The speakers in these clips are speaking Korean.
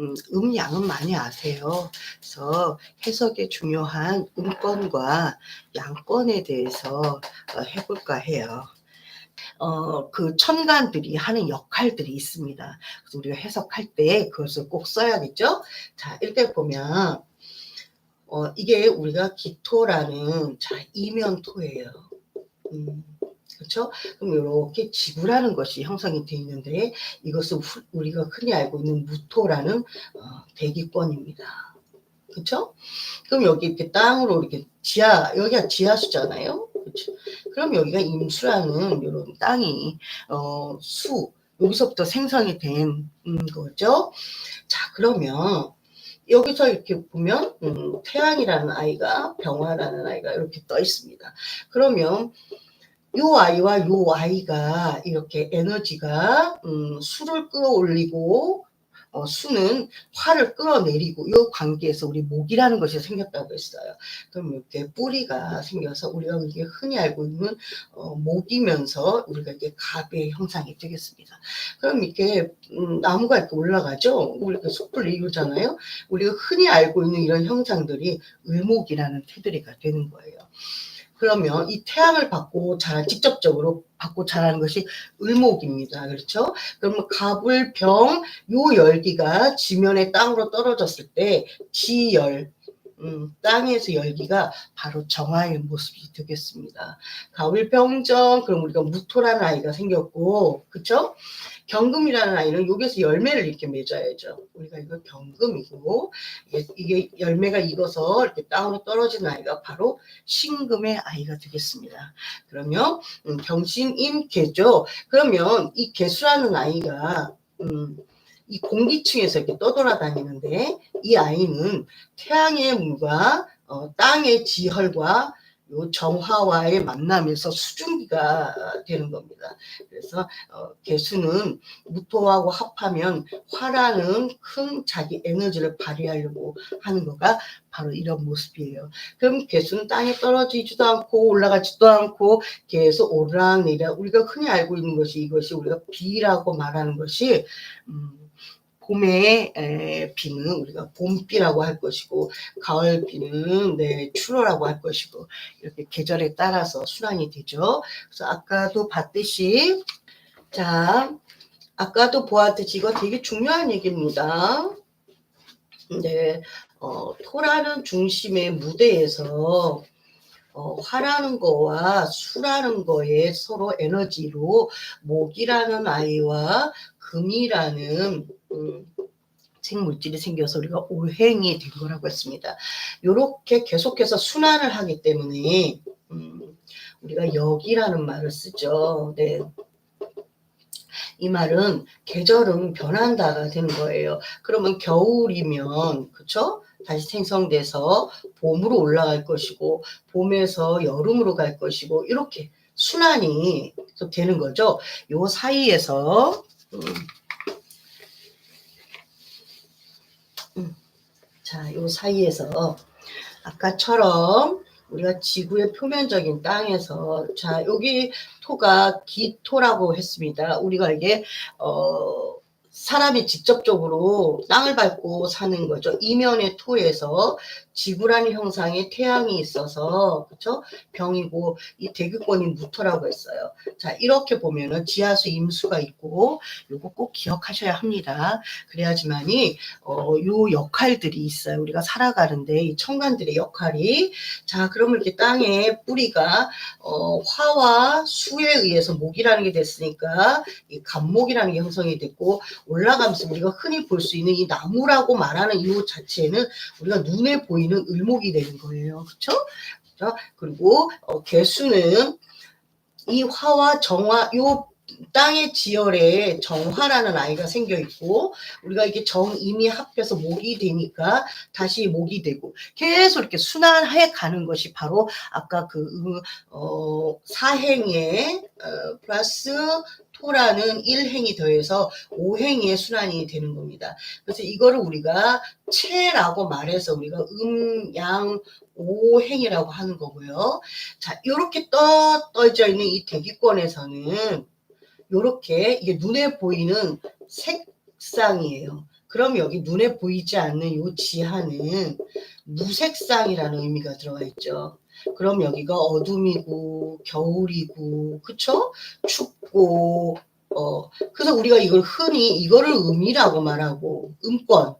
음, 음양은 많이 아세요. 그래서 해석에 중요한 음권과 양권에 대해서 어, 해볼까 해요. 어, 그 천간들이 하는 역할들이 있습니다. 그래서 우리가 해석할 때 그것을 꼭 써야겠죠? 자, 이렇게 보면, 어, 이게 우리가 기토라는, 자, 이면토예요. 음, 그렇죠? 그럼 이렇게 지구라는 것이 형성이 되어 있는데 이것은 후- 우리가 흔히 알고 있는 무토라는 어, 대기권입니다. 그렇죠? 그럼 여기 이렇게 땅으로 이렇게 지하 여기가 지하수잖아요. 그렇죠? 그럼 여기가 임수라는 이런 땅이 어, 수 여기서부터 생성이 된 음, 거죠. 자 그러면 여기서 이렇게 보면 음, 태양이라는 아이가 병화라는 아이가 이렇게 떠 있습니다. 그러면 요 아이와 요 아이가 이렇게 에너지가 음, 수를 끌어올리고 어, 수는 화를 끌어내리고 이 관계에서 우리 목이라는 것이 생겼다고 했어요. 그럼 이렇게 뿌리가 생겨서 우리가 이게 흔히 알고 있는 어, 목이면서 우리가 이게 갑의 형상이 되겠습니다. 그럼 이렇게 음, 나무가 이렇게 올라가죠. 우리가 숲을 이루잖아요. 우리가 흔히 알고 있는 이런 형상들이 을목이라는 테두리가 되는 거예요. 그러면 이 태양을 받고 자란 직접적으로 받고 자라는 것이 을목입니다. 그렇죠? 그러면 갑을 병, 요 열기가 지면의 땅으로 떨어졌을 때 지열, 음, 땅에서 열기가 바로 정화의 모습이 되겠습니다. 가을 병정, 그럼 우리가 무토라는 아이가 생겼고, 그쵸? 경금이라는 아이는 여기서 열매를 이렇게 맺어야죠. 우리가 이거 경금이고, 이게, 열매가 익어서 이렇게 땅으로 떨어지는 아이가 바로 신금의 아이가 되겠습니다. 그러면, 음, 경신임 개죠. 그러면 이 개수라는 아이가, 음, 이 공기층에서 이렇게 떠돌아다니는데 이 아이는 태양의 물과 어, 땅의 지혈과 요 정화와의 만남에서 수증기가 되는 겁니다. 그래서 어, 개수는 무토하고 합하면 화라는 큰 자기 에너지를 발휘하려고 하는 거가 바로 이런 모습이에요. 그럼 개수는 땅에 떨어지지도 않고 올라가지도 않고 계속 오르락내리락 우리가 흔히 알고 있는 것이 이것이 우리가 비라고 말하는 것이 음, 봄의 에, 비는 우리가 봄비라고 할 것이고 가을 비는 네, 추로라고 할 것이고 이렇게 계절에 따라서 순환이 되죠. 그래서 아까도 봤듯이 자 아까도 보았듯이 이거 되게 중요한 얘기입니다. 네, 어, 토라는 중심의 무대에서 어, 화라는 거와 수라는 거에 서로 에너지로 목이라는 아이와 금이라는 음, 생물질이 생겨서 우리가 오행이 된 거라고 했습니다. 이렇게 계속해서 순환을 하기 때문에 음, 우리가 역이라는 말을 쓰죠. 네. 이 말은 계절은 변한다가 되는 거예요. 그러면 겨울이면 그쵸? 다시 생성돼서 봄으로 올라갈 것이고 봄에서 여름으로 갈 것이고 이렇게 순환이 또 되는 거죠. 요 사이에서 음, 음, 자, 요 사이에서 아까처럼 우리가 지구의 표면적인 땅에서 자, 여기 토가 기토라고 했습니다. 우리가 이게 어 사람이 직접적으로 땅을 밟고 사는 거죠. 이면의 토에서 지구라는 형상의 태양이 있어서 그렇죠? 병이고 이 대기권이 무토라고 했어요. 자 이렇게 보면은 지하수 임수가 있고 요거 꼭 기억하셔야 합니다. 그래야지만이 어, 요 역할들이 있어요. 우리가 살아가는데 이 청간들의 역할이 자 그러면 이렇게 땅에 뿌리가 어, 화와 수에 의해서 목이라는 게 됐으니까 이 간목이라는 게 형성이 됐고 올라가면서 우리가 흔히 볼 수 있는 이 나무라고 말하는 이 자체는 우리가 눈에 보이는 을목이 되는 거예요. 그렇죠? 그리고 어, 개수는 이 화와 정화 요 땅의 지열에 정화라는 아이가 생겨 있고 우리가 이게 정임이 합해서 목이 되니까 다시 목이 되고 계속 이렇게 순환해 가는 것이 바로 아까 그 어, 사행에 어, 플러스 토라는 1행이 더해서 5행의 순환이 되는 겁니다. 그래서 이거를 우리가 체라고 말해서 우리가 음, 양, 오행이라고 하는 거고요. 자, 이렇게 떠, 떠져 있는 이 대기권에서는 이렇게 이게 눈에 보이는 색상이에요. 그럼 여기 눈에 보이지 않는 요 지하는 무색상이라는 의미가 들어가 있죠. 그럼 여기가 어둠이고 겨울이고 그쵸? 춥고 어 그래서 우리가 이걸 흔히 이거를 음이라고 말하고 음권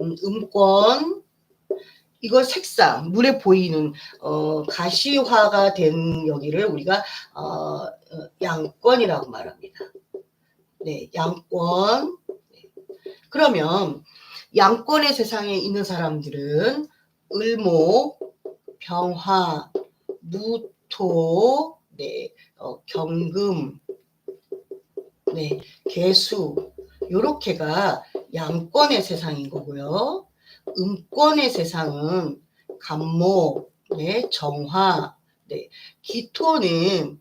음, 음권 이걸 색상 눈에 보이는 어 가시화가 된 여기를 우리가 어, 어, 양권이라고 말합니다. 네, 양권. 네. 그러면 양권의 세상에 있는 사람들은 을목, 병화, 무토, 네, 어, 경금, 네, 개수 요렇게가 양권의 세상인 거고요. 음권의 세상은 간목, 네, 정화, 네, 기토는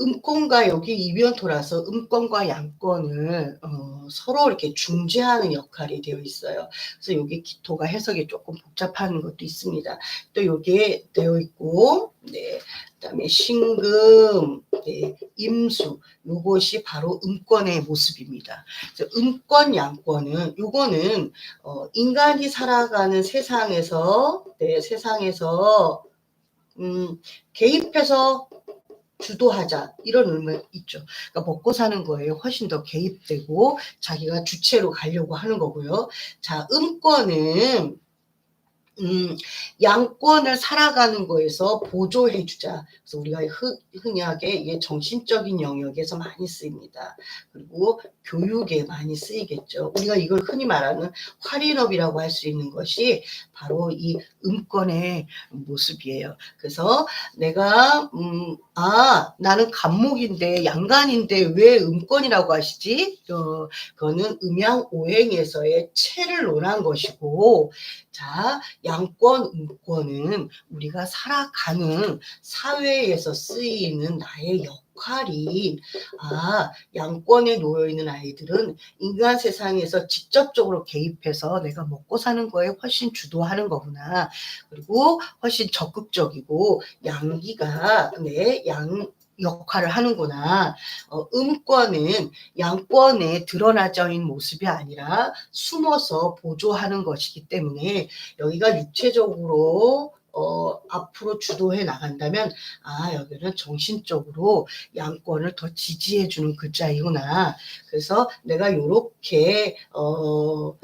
음권과 여기 이변토라서 음권과 양권을 어, 서로 이렇게 중재하는 역할이 되어 있어요. 그래서 여기 기토가 해석이 조금 복잡한 것도 있습니다. 또 여기에 되어 있고, 네, 그다음에 신금, 네, 임수, 요것이 바로 음권의 모습입니다. 음권, 양권은 요거는 어, 인간이 살아가는 세상에서, 네, 세상에서 음, 개입해서 주도하자 이런 의미 있죠. 그러니까 먹고 사는 거에 훨씬 더 개입되고 자기가 주체로 가려고 하는 거고요. 자, 음권은 음, 양권을 살아가는 거에서 보조해 주자. 그래서 우리가 흔, 흔하게 정신적인 영역에서 많이 쓰입니다. 그리고 교육에 많이 쓰이겠죠. 우리가 이걸 흔히 말하는 활인업이라고 할 수 있는 것이 바로 이 음권의 모습이에요. 그래서 내가 음, 아 나는 간목인데 양간인데 왜 음권이라고 하시지? 어, 그거는 음양 오행에서의 체를 논한 것이고 자 양권, 음권은 우리가 살아가는 사회에서 쓰이는 나의 역할이 아 양권에 놓여 있는 아이들은 인간 세상에서 직접적으로 개입해서 내가 먹고 사는 거에 훨씬 주도하는 거구나. 그리고 훨씬 적극적이고 양기가 네양 역할을 하는구나. 어, 음권은 양권에 드러나져 있는 모습이 아니라 숨어서 보조하는 것이기 때문에 여기가 육체적으로 어, 앞으로 주도해 나간다면 아 여기는 정신적으로 양권을 더 지지해 주는 글자이구나. 그래서 내가 요렇게 어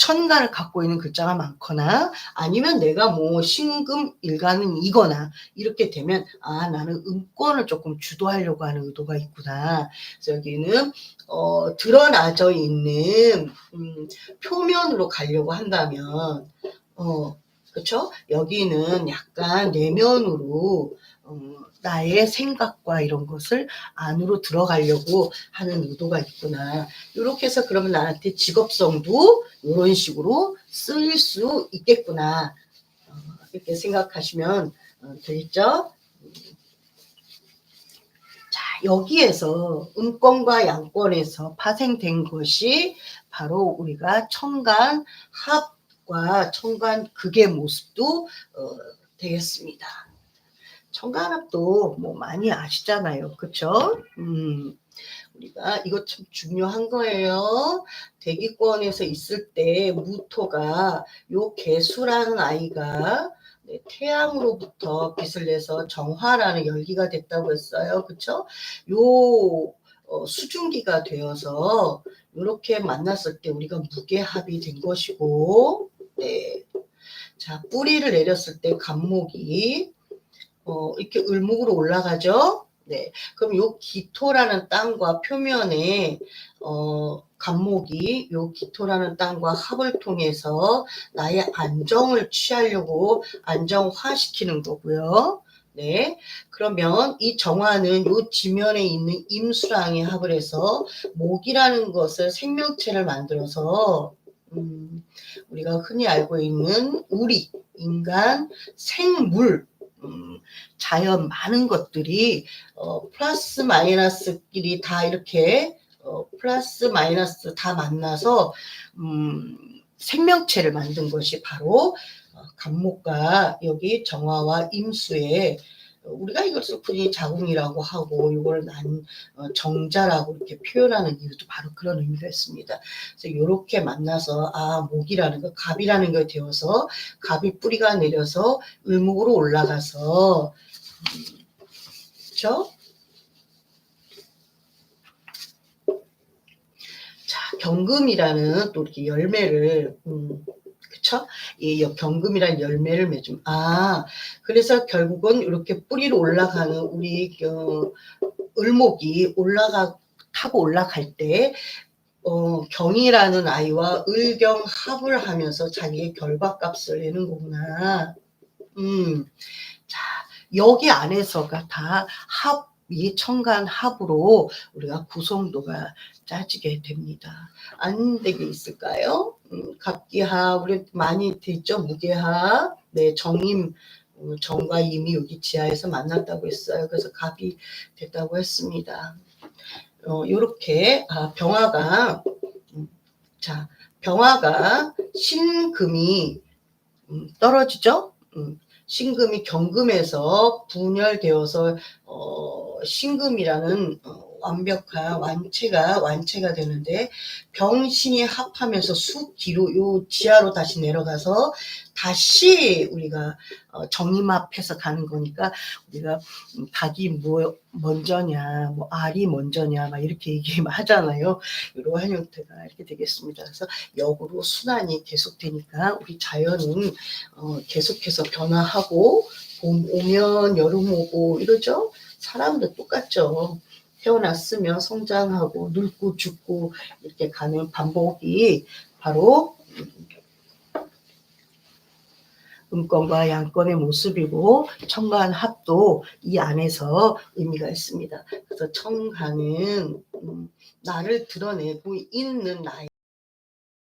천간을 갖고 있는 글자가 많거나 아니면 내가 뭐 신금 일간은 이거나 이렇게 되면 아 나는 음권을 조금 주도하려고 하는 의도가 있구나. 그래서 여기는 어, 드러나져 있는 음, 표면으로 가려고 한다면 어, 그렇죠? 여기는 약간 내면으로 어, 나의 생각과 이런 것을 안으로 들어가려고 하는 의도가 있구나. 이렇게 해서 그러면 나한테 직업성도 이런 식으로 쓰일 수 있겠구나. 어, 이렇게 생각하시면 어, 되겠죠? 자, 여기에서 음권과 양권에서 파생된 것이 바로 우리가 청간 합과 청간 극의 모습도 어, 되겠습니다. 청간합도 뭐 많이 아시잖아요. 그쵸? 음, 우리가 이거 참 중요한 거예요. 대기권에서 있을 때 무토가 요 개수라는 아이가 네, 태양으로부터 빛을 내서 정화라는 열기가 됐다고 했어요. 그쵸? 요 어, 수증기가 되어서 이렇게 만났을 때 우리가 무게합이 된 것이고, 네. 자, 뿌리를 내렸을 때 간목이 어, 이렇게 을목으로 올라가죠. 네. 그럼 요 기토라는 땅과 표면에 어, 간목이 요 기토라는 땅과 합을 통해서 나의 안정을 취하려고 안정화시키는 거고요. 네. 그러면 이 정화는 요 지면에 있는 임수랑의 합을 해서 목이라는 것을 생명체를 만들어서 음, 우리가 흔히 알고 있는 우리, 인간, 생물 음, 자연 많은 것들이 어, 플러스 마이너스끼리 다 이렇게 어, 플러스 마이너스 다 만나서 음, 생명체를 만든 것이 바로 어, 간목과 여기 정화와 임수의 우리가 이것을 흔히 자궁이라고 하고 이걸 난 어, 정자라고 이렇게 표현하는 이유도 바로 그런 의미가 있습니다. 그래서 이렇게 만나서 아 목이라는 거 갑이라는 게 되어서 갑이 뿌리가 내려서 을목으로 올라가서 음, 그렇죠? 자 경금이라는 또 이렇게 열매를 음, 그쵸? 이 여- 경금이란 열매를 맺음. 아, 그래서 결국은 이렇게 뿌리로 올라가는 우리 어, 을목이 올라가 타고 올라갈 때 어, 경이라는 아이와 을경 합을 하면서 자기의 결과값을 내는 거구나. 음, 자 여기 안에서가 다 합 이 청간 합으로 우리가 구성도가 짜지게 됩니다. 안 되게 있을까요? 음, 갑기합 우리 많이 됐죠? 무게합 네 정임 어, 정과 임이 여기 지하에서 만났다고 했어요. 그래서 갑이 됐다고 했습니다. 어, 요렇게 아, 병화가 음, 자 병화가 신금이 음, 떨어지죠? 음, 신금이 경금에서 분열되어서 어, 신금이라는 어, 완벽한 완체가 완체가 되는데 병신이 합하면서 수 뒤로 요 지하로 다시 내려가서 다시 우리가 어, 정임합해서 가는 거니까 우리가 음, 닭이 뭐 먼저냐 뭐 알이 먼저냐 막 이렇게 얘기 하잖아요. 이러한 형태가 이렇게 되겠습니다. 그래서 역으로 순환이 계속되니까 우리 자연은 어, 계속해서 변화하고 봄 오면 여름 오고 이러죠? 사람도 똑같죠 태어났으면 성장하고 늙고 죽고 이렇게 가는 반복이 바로 음권과 양권의 모습이고 청간 합도 이 안에서 의미가 있습니다. 그래서 청간은 음, 나를 드러내고 있는 나의